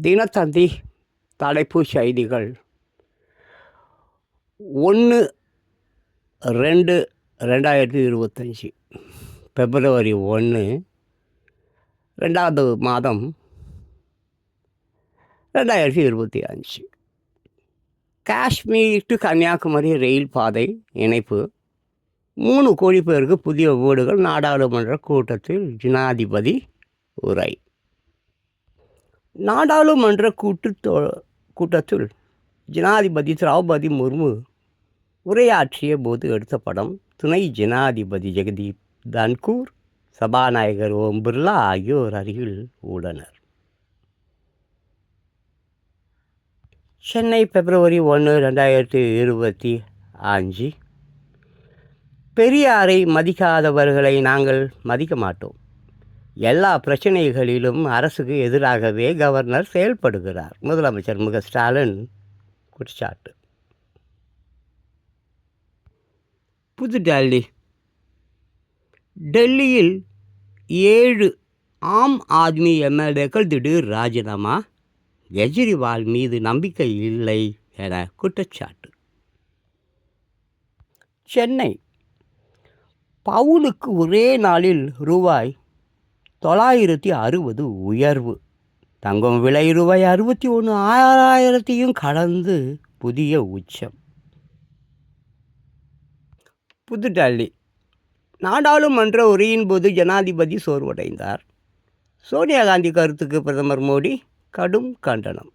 தினத்தந்தி தலைப்பு செய்திகள். ஒன்று ரெண்டு ரெண்டாயிரத்தி இருபத்தஞ்சி பிப்ரவரி ஒன்று ரெண்டாவது மாதம் ரெண்டாயிரத்தி இருபத்தி அஞ்சு. காஷ்மீர் டு கன்னியாகுமரி ரயில் பாதை இணைப்பு. மூணு கோடி பேருக்கு புதிய வீடுகள் நாடாளுமன்ற கூட்டத்தில் ஜனாதிபதி உரை. நாடாளுமன்ற கூட்டு கூட்டத்தில் ஜனாதிபதி திரௌபதி முர்மு உரையாற்றிய போது எடுத்த படம் துணை ஜனாதிபதி ஜெகதீப் தன்கூர் சபாநாயகர் ஓம் பிர்லா ஆகியோர் அருகில் உள்ளனர். சென்னை பிப்ரவரி ஒன்று ரெண்டாயிரத்தி இருபத்தி அஞ்சு. பெரியாரை மதிக்காதவர்களை நாங்கள் மதிக்க மாட்டோம். எல்லா பிரச்சனைகளிலும் அரசுக்கு எதிராகவே கவர்னர் செயல்படுகிறார். முதலமைச்சர் முக ஸ்டாலின் குற்றச்சாட்டு. புது டெல்லி டெல்லியில் ஏழு ஆம் ஆத்மி எம்எல்ஏக்கள் திடீர் ராஜினாமா? கெஜ்ரிவால் மீது நம்பிக்கை இல்லை என குற்றச்சாட்டு. சென்னை. பவுனுக்கு ஒரே நாளில் ரூபாய் தொள்ளாயிரத்தி அறுபது உயர்வு. தங்கம் விலை ரூபாய் அறுபத்தி ஒன்று ஆறாயிரத்தையும் கடந்து புதிய உச்சம். புதுடெல்லி. நாடாளுமன்ற உரையின் போது ஜனாதிபதி சோர்வடைந்தார். சோனியா காந்தி கருத்துக்கு பிரதமர் மோடி கடும் கண்டனம்.